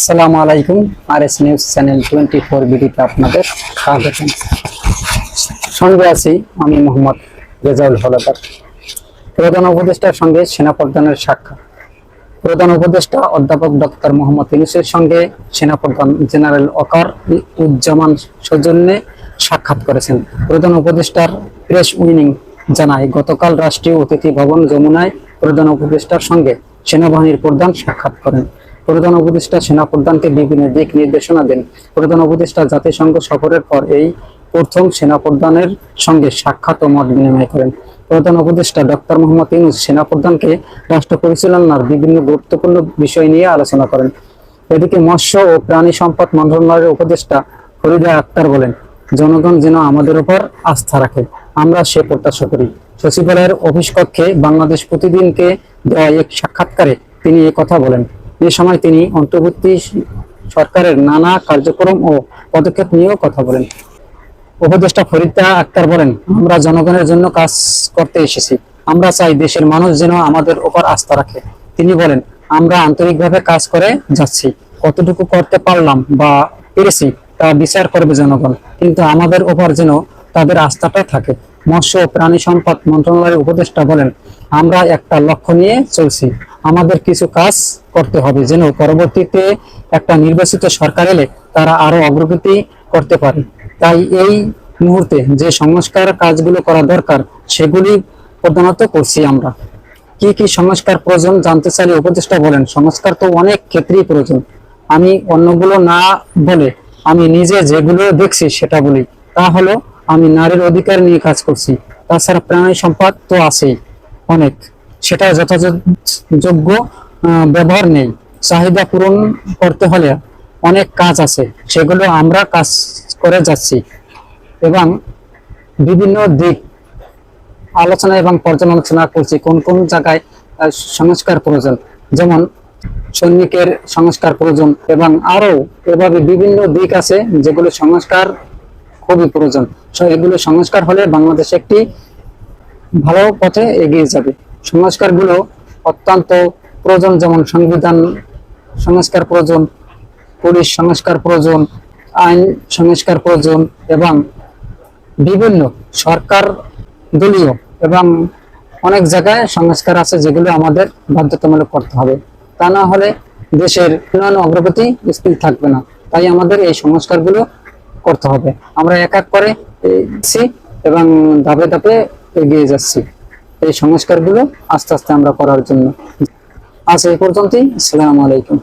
আসসালামু আলাইকুম R S news channel twenty four বিডিতে আপনাদের স্বাগত সঙ্গে আছি আমি মোহাম্মদ রেজাউল হলাদার, প্রধান উপদেষ্টার সঙ্গে সেনাপ্রধানের সাক্ষাৎ। প্রধান উপদেষ্টা অধ্যাপক ডক্টর মোহাম্মদ ইউনুসের সঙ্গে সেনাপ্রধান জেনারেল অকার উজ্জামান সৌজন্যে সাক্ষাৎ করেছেন। প্রধান উপদেষ্টার প্রেস উইনিং জানায়, গতকাল রাষ্ট্রীয় অতিথি ভবন যমুনায় প্রধান উপদেষ্টার সঙ্গে সেনাবাহিনীর প্রধান সাক্ষাৎ করেন। প্রধান উপদেষ্টা সেনাপ্রধানকে বিভিন্ন দিক নির্দেশনা দেন। প্রধান উপদেষ্টা জাতিসংঘ সফরের পর এই প্রথম সেনাপ্রধানের সঙ্গে সাক্ষাৎ ও মত বিনিময় করেন। প্রধান উপদেষ্টা ডক্টর মোহাম্মদ ইউনুস সেনাপ্রধানকে রাষ্ট্র পরিচালনার বিভিন্ন গুরুত্বপূর্ণ বিষয় নিয়ে আলোচনা করেন। এদিকে মৎস্য ও প্রাণী সম্পদ মন্ত্রণালয়ের উপদেষ্টা ফরিদা আক্তার বলেন, জনগণ যেন আমাদের উপর আস্থা রাখে। আমরা সে প্রত্যাশা করি। সচিবালয়ের অফিস কক্ষে বাংলাদেশ প্রতিদিনকে দেওয়া এক সাক্ষাৎকারে তিনি কথা বলেন। এ সময় তিনি অন্তর্বর্তী সরকারের নানা কার্যক্রম ও পদক্ষেপ নিয়েও কথা বলেন। উপদেষ্টা ফরিদা আক্তার বলেন, আমরা জনগণের জন্য কাজ করতে এসেছি। আমরা চাই দেশের মানুষ যেন আমাদের উপর আস্থা রাখে। তিনি বলেন, আমরা আন্তরিকভাবে কাজ করে যাচ্ছি। কতটুকু করতে পারলাম বা পেরেছি তা বিচার করবে জনগণ, কিন্তু আমাদের উপর যেন তাদের আস্থাটা থাকে। মৎস্য ও প্রাণী সম্পদ মন্ত্রণালয়ের উপদেষ্টা বলেন, আমরা একটা লক্ষ্য নিয়ে চলছি। আমাদের কিছু কাজ করতে হবে যেন পরবর্তীতে একটা নির্বাচিত সরকার এলে তারা আরও অগ্রগতি করতে পারে। তাই এই মুহূর্তে যে সংস্কার কাজগুলো করা দরকার, সেগুলি প্রধানত করছি আমরা। কি কি সংস্কার প্রয়োজন জানতে চাইলে উপদেষ্টা বলেন, সংস্কার তো অনেক ক্ষেত্রেই প্রয়োজন। আমি অন্যগুলো না বলে আমি নিজে যেগুলো দেখছি সেটা বলি। তা হলো আমি নারীর অধিকার নিয়ে কাজ করছি। তাছাড়া প্রাণী সম্পদ তো আছেই, অনেক। সেটা যথাযোগ্য ব্যবহার নেই। চাহিদা পূরণ করতে হলে অনেক কাজ আছে, সেগুলো আমরা কাজ করে যাচ্ছি। এবং বিভিন্ন দিক আলোচনা এবং পর্যালোচনা করছি, কোন কোন জায়গায় সংস্কার প্রয়োজন। যেমন সৈনিকের সংস্কার প্রয়োজন এবং আরও এভাবে বিভিন্ন দিক আছে যেগুলো সংস্কার খুবই প্রয়োজন। So, এগুলো সংস্কার হলে বাংলাদেশ একটি ভালো পথে এগিয়ে যাবে। সংস্কারগুলো অত্যন্ত প্রয়োজন যেমন সংবিধান সংস্কার প্রয়োজন পুলিশ সংস্কার প্রয়োজন আইন সংস্কার প্রয়োজন এবং বিভিন্ন সরকার দলীয় এবং অনেক জায়গায় সংস্কার আছে যেগুলো আমাদের বাধ্যতামূলক করতে হবে। তা না হলে দেশের উন্নয়ন অগ্রগতি স্থির থাকবে না। তাই আমাদের এই সংস্কারগুলো করতে হবে। আমরা এক এক করে এবং ধাপে ধাপে এগিয়ে যাচ্ছি। এই সংস্কারগুলো আস্তে আস্তে আমরা করার জন্য। আজ এই পর্যন্তই। আসসালামু আলাইকুম।